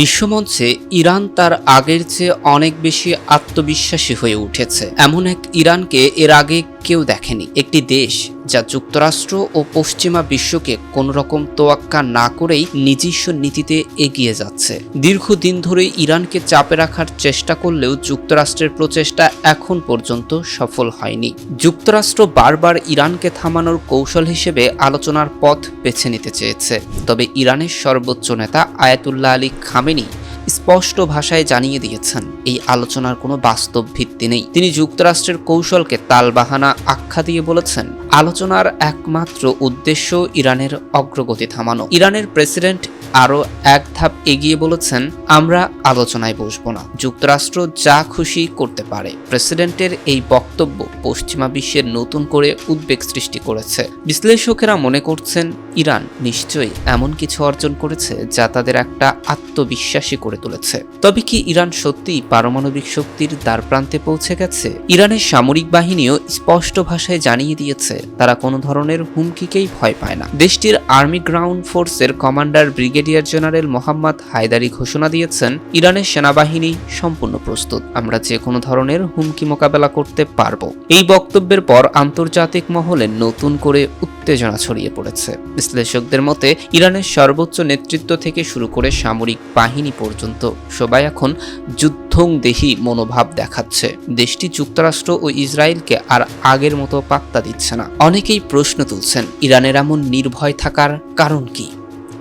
বিশ্বমঞ্চে Iran তার আগের চেয়ে অনেক বেশি আত্মবিশ্বাসী হয়ে উঠেছে। এমন এক ইরানকে এর আগে কেউ দেখেনি। একটি দেশ যা যুক্তরাষ্ট্র ও পশ্চিমা বিশ্বকে কোনো রকম তোয়াক্কা না করেই নিজস্ব নীতিতে এগিয়ে যাচ্ছে। দীর্ঘদিন ধরে ইরানকে চাপে রাখার চেষ্টা করলেও যুক্তরাষ্ট্রের প্রচেষ্টা এখন পর্যন্ত সফল হয়নি। যুক্তরাষ্ট্র বারবার ইরানকে থামানোর কৌশল হিসেবে আলোচনার পথ বেছে নিতে চেয়েছে। তবে ইরানের সর্বোচ্চ নেতা আয়াতুল্লাহ আলী খামেনি স্পষ্ট ভাষায় জানিয়ে দিয়েছেন, এই আলোচনার কোনো বাস্তব ভিত্তি নেই। তিনি যুক্তরাষ্ট্রের কৌশলকে তালবাহানা আখ্যা দিয়ে বলেছেন, আলোচনার একমাত্র উদ্দেশ্য ইরানের অগ্রগতি থামানো। ইরানের প্রেসিডেন্ট আরও এক ধাপ এগিয়ে বলেছেন, আমরা আলোচনায় বসব না। যুক্তরাষ্ট্র যা খুশি করতে পারে। প্রেসিডেন্টের এই বক্তব্য পশ্চিমা বিশ্বের নতুন করে উদ্বেগ সৃষ্টি করেছে। বিশ্লেষকেরা মনে করছেন ইরান নিশ্চয়ই এমন কিছু অর্জন করেছে যা তাদের একটা আত্মবিশ্বাসী করে তুলেছে। তবে কি ইরান সত্যিই পারমাণবিক শক্তির দ্বার প্রান্তে পৌঁছে গেছে? ইরানের সামরিক বাহিনীও স্পষ্ট ভাষায় জানিয়ে দিয়েছে, তারা কোনো ধরনের হুমকিকেই ভয় পায় না। দেশটির আর্মি গ্রাউন্ড ফোর্সের commander brigadier general Mohammad Haidari ঘোষণা দিয়েছেন, ইরানের সেনাবাহিনী সম্পূর্ণ প্রস্তুত, আমরা যে কোনো ধরনের হুমকি মোকাবেলা করতে পারব। এই বক্তব্যের পর আন্তর্জাতিক মহলে নতুন করে উত্তেজনা ছড়িয়ে পড়েছে। বিশ্লেষকদের মতে, ইরানের সর্বোচ্চ নেতৃত্ব থেকে শুরু করে সামরিক বাহিনী পর্যন্ত সবাই এখন যুদ্ধংদেহী মনোভাব দেখাচ্ছে। দেশটি যুক্তরাষ্ট্র ও ইসরায়েলকে আর আগের মতো পাত্তা দিচ্ছে না। অনেকেই প্রশ্ন তুলছেন, ইরানের এমন নির্ভয় থাকার কারণ কি?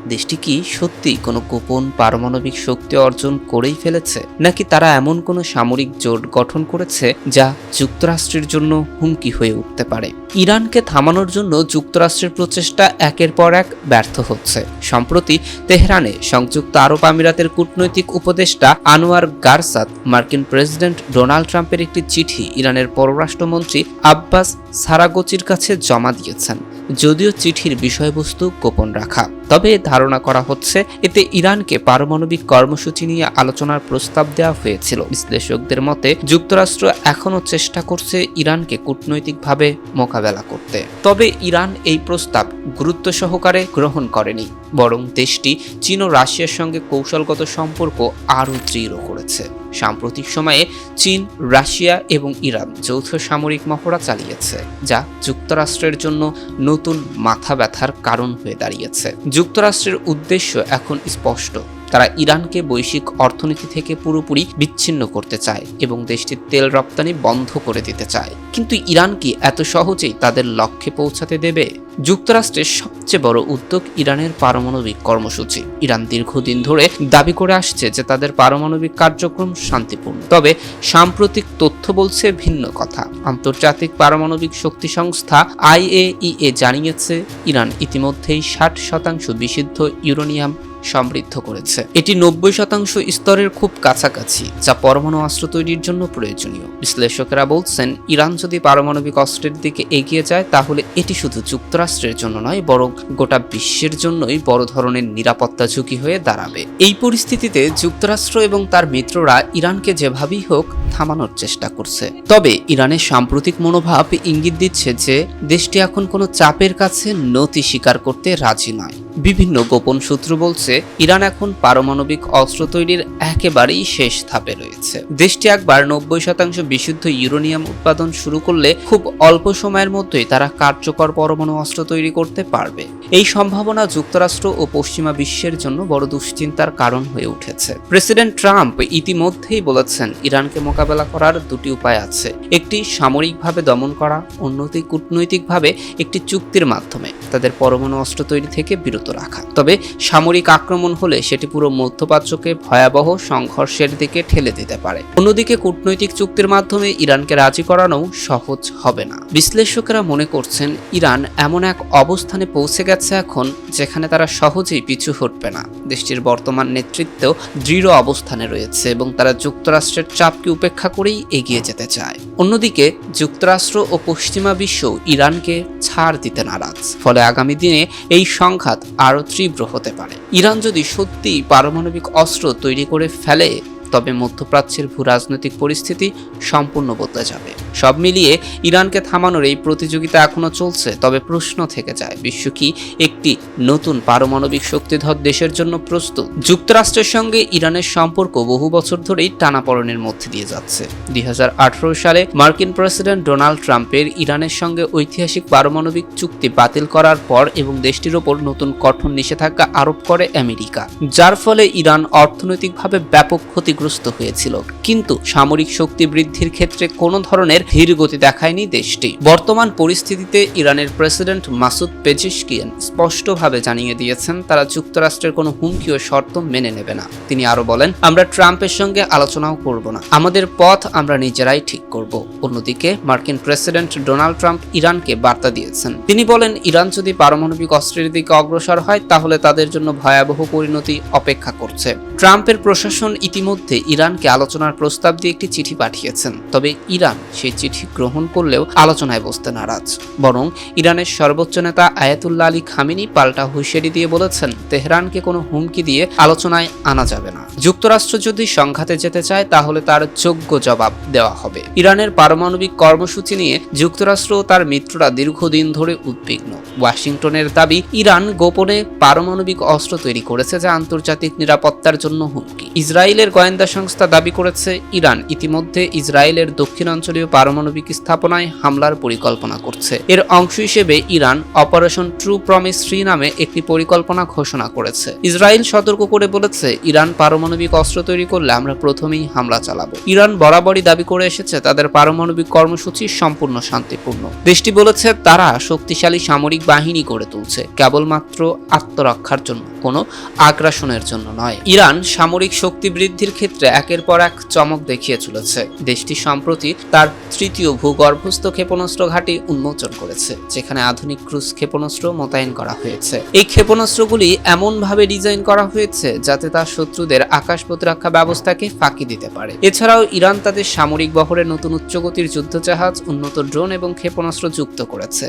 দেশটি কি সত্যি কোনো গোপন পারমাণবিক শক্তি অর্জন করেই ফেলেছে? নাকি তারা এমন কোনো সামরিক জোট গঠন করেছে যা যুক্তরাষ্ট্রের জন্য হুমকি হয়ে উঠতে পারে? ইরানকে থামানোর জন্য যুক্তরাষ্ট্রের প্রচেষ্টা একের পর এক ব্যর্থ হচ্ছে। সম্প্রতি তেহরানে সংযুক্ত আরব আমিরাতের কূটনৈতিক উপদেষ্টা আনোয়ার গারসাত মার্কিন প্রেসিডেন্ট ডোনাল্ড ট্রাম্পের একটি চিঠি ইরানের পররাষ্ট্রমন্ত্রী আব্বাস সারাগোচির কাছে জমা দিয়েছেন। যদিও চিঠির বিষয়বস্তু গোপন রাখা। তবে ধারণা করা হচ্ছে, এতে ইরানকে পারমাণবিক কর্মসূচি নিয়ে আলোচনার প্রস্তাব দেওয়া হয়েছিল। বিশ্লেষকদের মতে, যুক্তরাষ্ট্র এখনও চেষ্টা করছে ইরানকে কূটনৈতিকভাবে মোকাবেলা করতে। তবে ইরান এই প্রস্তাব গুরুত্ব সহকারে গ্রহণ করেনি। বরং দেশটি চীন ও রাশিয়ার সঙ্গে কৌশলগত সম্পর্ক আরও দৃঢ় করেছে। সাম্প্রতিক সময়ে চীন, রাশিয়া এবং ইরান যৌথ সামরিক মহড়া চালিয়েছে, যা যুক্তরাষ্ট্রের জন্য নতুন মাথা ব্যথার কারণ হয়ে দাঁড়িয়েছে। যুক্তরাষ্ট্রের উদ্দেশ্য এখন স্পষ্ট। তারা ইরানকে বৈশ্বিক অর্থনীতি থেকে পুরোপুরি বিচ্ছিন্ন করতে চায় এবং দেশটির তেল রপ্তানি বন্ধ করে দিতে চায়। কিন্তু ইরান কি এত সহজেই তাদের লক্ষ্যে পৌঁছাতে দেবে? যুক্তরাষ্ট্রের সবচেয়ে বড় উদ্যোগ ইরানের পারমাণবিক কর্মসূচি। ইরান দীর্ঘদিন ধরে দাবি করে আসছে যে তাদের পারমাণবিক কার্যক্রম শান্তিপূর্ণ। তবে সাম্প্রতিক তথ্য বলছে ভিন্ন কথা। আন্তর্জাতিক পারমাণবিক শক্তি সংস্থা আইএইএ জানিয়েছে, ইরান ইতিমধ্যেই ষাট শতাংশ বিশুদ্ধ ইউরেনিয়াম সমৃদ্ধ করেছে। এটি নব্বই শতাংশ স্তরের খুব কাছাকাছি, যা পরমাণু অস্ত্র তৈরির জন্য প্রয়োজনীয়। বিশ্লেষকেরা বলছেন, ইরান যদি পারমাণবিক অস্ত্রের দিকে এগিয়ে যায়, তাহলে এটি শুধু যুক্তরাষ্ট্রের জন্য নয়, বরং গোটা বিশ্বের জন্যই বড় ধরনের নিরাপত্তা ঝুঁকি হয়ে দাঁড়াবে। এই পরিস্থিতিতে যুক্তরাষ্ট্র এবং তার মিত্ররা ইরানকে যেভাবেই হোক থামানোর চেষ্টা করছে। তবে ইরানের সাম্প্রতিক মনোভাব ইঙ্গিত দিচ্ছে যে, দেশটি এখন কোনো চাপের কাছে নতি স্বীকার করতে রাজি নয়। বিভিন্ন গোপন সূত্র বলছে, ইরান এখন পারমাণবিক অস্ত্র তৈরির একেবারেই শেষ ধাপে রয়েছে। দেশটি একবার নব্বই শতাংশ বিশুদ্ধ ইউরোনিয়াম উৎপাদন শুরু করলে খুব অল্প সময়ের মধ্যেই তারা কার্যকর পরমাণু অস্ত্র তৈরি করতে পারবে। এই সম্ভাবনা যুক্তরাষ্ট্র ও পশ্চিমা বিশ্বের জন্য বড় দুশ্চিন্তার কারণ হয়ে উঠেছে। প্রেসিডেন্ট ট্রাম্প ইতিমধ্যেই বলেছেন, ইরানকে মোকাবেলা করার দুটি উপায় আছে। একটি, সামরিকভাবে দমন করা, অন্যটি, কূটনৈতিকভাবে একটি চুক্তির মাধ্যমে তাদের পরমাণু অস্ত্র তৈরি থেকে বিরত রাখা। তবে সামরিক আক্রমণ হলে সেটি পুরো মধ্যপ্রাচ্যকে ভয়াবহ সংঘর্ষের দিকে ঠেলে দিতে পারে। অন্যদিকে, কূটনৈতিক চুক্তির মাধ্যমে ইরানকে রাজি করানো সহজ হবে না। বিশ্লেষকেরা মনে করছেন, ইরান এমন এক অবস্থানে পৌঁছে গেছে এখন, যেখানে তারা সহজেই পিছু হটবে না। দেশটির বর্তমান নেতৃত্ব দৃঢ় অবস্থানে রয়েছে এবং তারা যুক্তরাষ্ট্রের চাপকে উপেক্ষা করেই এগিয়ে যেতে চায়। অন্যদিকে, যুক্তরাষ্ট্র ও পশ্চিমা বিশ্ব ইরানকে ছাড় দিতে নারাজ। ফলে আগামী দিনে এই সংঘাত আরও তীব্র হতে পারে। ইরান যদি সত্যি পারমাণবিক অস্ত্র তৈরি করে ফেলে তবে মধ্যপ্রাচ্যের ভূ রাজনৈতিক পরিস্থিতি সম্পূর্ণ বদলে যাবে। সব মিলিয়ে ইরানকে থামানোর এই প্রতিযোগিতা এখনও চলছে, তবে প্রশ্ন থেকে যায়, বিশ্ব কি একটি নতুন পারমাণবিক শক্তিধর দেশের জন্য প্রস্তুত? যুক্তরাষ্ট্রের সঙ্গে ইরানের সম্পর্ক বহু বছর ধরেই টানাপড়নের মধ্যে দিয়ে যাচ্ছে। দু হাজার আঠেরো সালে মার্কিন প্রেসিডেন্ট ডোনাল্ড ট্রাম্পের ইরানের সঙ্গে ঐতিহাসিক পারমাণবিক চুক্তি বাতিল করার পর এবং দেশটির ওপর নতুন কঠোর নিষেধাজ্ঞা আরোপ করে আমেরিকা, যার ফলে ইরান অর্থনৈতিকভাবে ব্যাপক ক্ষতিগ্রস্ত হয়েছিল। কিন্তু সামরিক শক্তি বৃদ্ধির ক্ষেত্রে কোনো ধরনের ধীর গতি দেখায়নি দেশটি। বর্তমান পরিস্থিতিতে ইরানের প্রেসিডেন্ট মাসুদ পেজিশকিয়ান স্পষ্টভাবে জানিয়ে দিয়েছেন, তারা যুক্তরাষ্ট্রের কোনো হুমকি ও শর্ত মেনে নেবে না। তিনি আরও বলেন, আমরা ট্রাম্পের সঙ্গে আলোচনাও করব না। আমাদের পথ আমরা নিজেরাই ঠিক করব। অন্যদিকে মার্কিন প্রেসিডেন্ট ডোনাল্ড ট্রাম্প ইরানকে বার্তা দিয়েছেন। তিনি বলেন, ইরান যদি পারমাণবিক অস্ত্রের দিকে অগ্রসর হয়, তাহলে তাদের জন্য ভয়াবহ পরিণতি অপেক্ষা করছে। ট্রাম্পের প্রশাসন ইতিমধ্যে ইরানকে আলোচনার প্রস্তাব দিয়ে একটি চিঠি পাঠিয়েছেন। তবে ইরান সেই চিঠি গ্রহণ করলেও আলোচনায় বসতে নারাজ। বরং ইরানের সর্বোচ্চ নেতা আয়াতুল্লাহ আলী খামিনি পাল্টা হুঁশিয়ারি দিয়ে বলেছেন, তেহরানকে কোনো হুমকি দিয়ে আলোচনায় আনা যাবে না। যুক্তরাষ্ট্র যদি সংঘাতে যেতে চায়, তাহলে তার যোগ্য জবাব দেওয়া হবে। ইরানের পারমাণবিক কর্মসূচি নিয়ে যুক্তরাষ্ট্র ও তার মিত্ররা দীর্ঘদিন ধরে উদ্বিগ্ন। ওয়াশিংটনের দাবি, ইরান গোপনে পারমাণবিক অস্ত্র তৈরি করেছে যা আন্তর্জাতিক নিরাপত্তার জন্য হুমকি। ইসরায়েলের গোয়েন্দা সংস্থা দাবি করেছে, ইরান ইতিমধ্যে ইসরায়েলের দক্ষিণাঞ্চলীয় পারমাণবিক স্থাপনায় হামলার পরিকল্পনা করছে। এর অংশ হিসেবে Iran operation true promise three নামে একটি পরিকল্পনা ঘোষণা করেছে। ইসরায়েল সতর্ক করে বলেছে, ইরান পারমাণবিক অস্ত্র তৈরি করলে আমরা প্রথমেই হামলা চালাবো। ইরান বরাবরই দাবি করে এসেছে, তাদের পারমাণবিক কর্মসূচি সম্পূর্ণ শান্তিপূর্ণ। দেশটি বলেছে, তারা শক্তিশালী সামরিক বাহিনী গড়ে তুলছে, কেবলমাত্র আত্মরক্ষার জন্য, কোনো আগ্রাসনের জন্য নয়। ইরান সামরিক শক্তি বৃদ্ধির ক্ষেত্রে একের পর এক চমক দেখিয়ে চলেছে। দেশটি সম্প্রতি তার তৃতীয় ভূগর্ভস্থ ক্ষেপণাস্ত্র ঘাঁটি উন্মোচন করেছে, যেখানে আধুনিক ক্রুজ ক্ষেপণাস্ত্র মোতায়েন করা হয়েছে। এই ক্ষেপণাস্ত্রগুলি এমনভাবে ডিজাইন করা হয়েছে যাতে তা শত্রুদের আকাশ প্রতিরক্ষা ব্যবস্থাকে ফাঁকি দিতে পারে। এছাড়াও ইরান তাদের সামরিক বহরে নতুন উচ্চগতির যুদ্ধজাহাজ, উন্নত ড্রোন এবং ক্ষেপণাস্ত্র যুক্ত করেছে।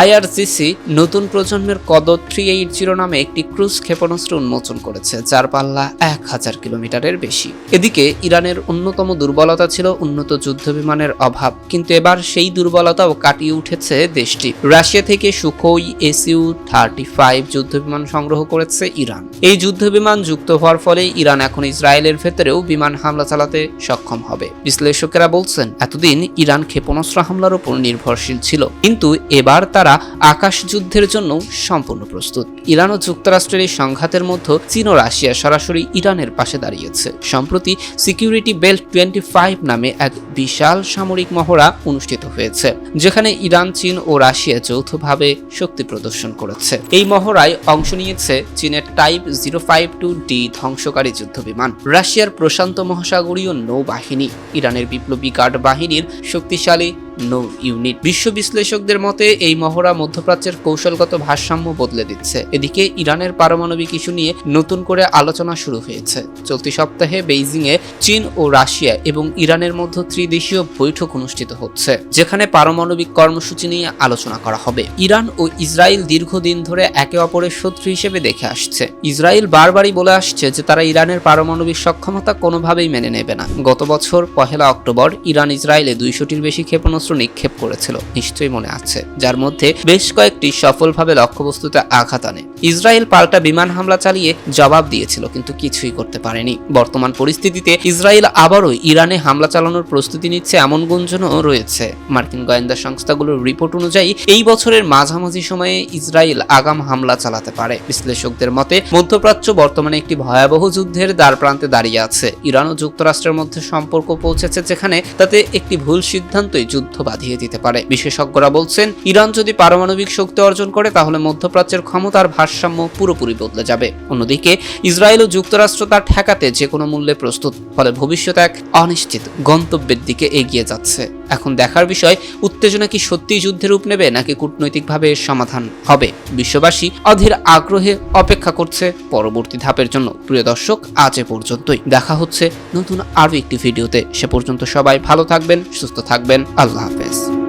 আইআরজিসি নতুন প্রজন্মের কদর থ্রি এইট জিরো নামে একটি ক্রুজ ক্ষেপণাস্ত্র উন্মোচন করেছে, যার পাল্লা এক হাজার কিলোমিটারের বেশি। এদিকে ইরানের অন্যতম দুর্বলতা ছিল উন্নত যুদ্ধ বিমানের অভাব, কিন্তু এবার সেই দুর্বলতাও কাটিয়ে উঠেছে দেশটি। রাশিয়া থেকে সুখোই এসইউ থার্টি ফাইভ যুদ্ধ বিমান সংগ্রহ করেছে ইরান। এই যুদ্ধ বিমান যুক্ত হওয়ার ফলে ইরান এখন ইসরায়েলের ভেতরেও বিমান হামলা চালাতে সক্ষম হবে। বিশ্লেষকেরা বলছেন, এতদিন ইরান ক্ষেপণাস্ত্র হামলার উপর নির্ভরশীল ছিল, কিন্তু এবার তারা আকাশ যুদ্ধের জন্য সম্পূর্ণ প্রস্তুত। ইরান ও যুক্তরাষ্ট্রের এই সংঘাতের মধ্যে চীন ও রাশিয়া সরাসরি ইরানের পাশে দাঁড়িয়েছে। সম্প্রতি সিকিউরিটি বেল্ট টোয়েন্টি ফাইভ নামে এক বিশাল সামরিক মহড়া অনুষ্ঠিত হয়েছে, যেখানে ইরান, চীন ও রাশিয়া যৌথভাবে শক্তি প্রদর্শন করেছে। এই মহড়ায় অংশ নিয়েছে চীনের type zero five two D ধ্বংসকারী যুদ্ধ বিমান রাশিয়ার প্রশান্ত মহাসাগরীয় নৌবাহিনী। ইরানের বিপ্লবী গার্ড বাহিনীর শক্তিশালী নৌ ইউনিট বিশ্ব বিশ্লেষকদের মতে, এই মহড়া মধ্যপ্রাচ্যের কৌশলগত ভারসাম্য বদলে দিচ্ছে। এদিকে, ইরানের পারমাণবিক ইস্যু নিয়ে নতুন করে আলোচনা শুরু হয়েছে। চলতি সপ্তাহে বেইজিংয়ে চীন ও রাশিয়া এবং ইরানের মধ্যে ত্রিদেশীয় বৈঠক অনুষ্ঠিত হচ্ছে, যেখানে পারমাণবিক কর্মসূচি নিয়ে আলোচনা করা হবে। ইরান ও ইসরায়েল দীর্ঘদিন ধরে একে অপরের শত্রু হিসেবে দেখে আসছে। ইসরায়েল বারবারই বলে আসছে যে তারা ইরানের পারমাণবিক সক্ষমতা কোনোভাবেই মেনে নেবে না। গত বছর পহেলা অক্টোবর ইরান ইসরায়েলে দুইশোটির বেশি ক্ষেপণাস্ত্র নিক্ষেপ করেছিল, নিশ্চয়ই মনে আছে, যার মধ্যে বেশ কয়েকটি সফলভাবে লক্ষ্যবস্তুতে আঘাত আনে। ইসরায়েল পাল্টা বিমান হামলা চালিয়ে জবাব দিয়েছিল, কিন্তু কিছুই করতে পারেনি। বর্তমান পরিস্থিতিতে ইসরায়েল আবারও ইরানে হামলা চালানোর প্রস্তুতি নিচ্ছে এমন গুঞ্জনও রয়েছে। মার্কিন গোয়েন্দা সংস্থাগুলোর রিপোর্ট অনুযায়ী, এই বছরের মাঝামাঝি সময়ে ইসরায়েল আগাম হামলা চালাতে পারে। বিশ্লেষকদের মতে, মধ্যপ্রাচ্য বর্তমানে একটি ভয়াবহ যুদ্ধের দ্বার প্রান্তে দাঁড়িয়ে আছে। ইরান ও যুক্তরাষ্ট্রের মধ্যে সম্পর্ক পৌঁছেছে যেখানে তাতে একটি ভুল সিদ্ধান্তই যুদ্ধ বাঁধিয়ে দিতে পারে। বিশেষজ্ঞরা বলছেন, ইরান যদি পারমাণবিক শক্তি অর্জন করে, তাহলে মধ্যপ্রাচ্যের ক্ষমতার ভারসাম্য পুরোপুরি বদলে যাবে। অন্যদিকে, ইসরায়েল ও যুক্তরাষ্ট্র তা ঠেকাতে যে কোনো মূল্যে প্রস্তুত, ফলে ভবিষ্যৎ এক অনিশ্চিত গন্তব্যের দিকে এগিয়ে যাচ্ছে। এখন দেখার বিষয়, উত্তেজনা কি সত্যিই যুদ্ধের রূপ নেবে নাকি কূটনৈতিকভাবে সমাধান হবে? বিশ্ববাসী অধীর আগ্রহে অপেক্ষা করছে পরবর্তী ধাপের জন্য। প্রিয় দর্শক, আজ এ পর্যন্তই। দেখা হচ্ছে নতুন আরও একটি ভিডিওতে। সে পর্যন্ত সবাই ভালো থাকবেন, সুস্থ থাকবেন। আল্লাহ হাফেজ।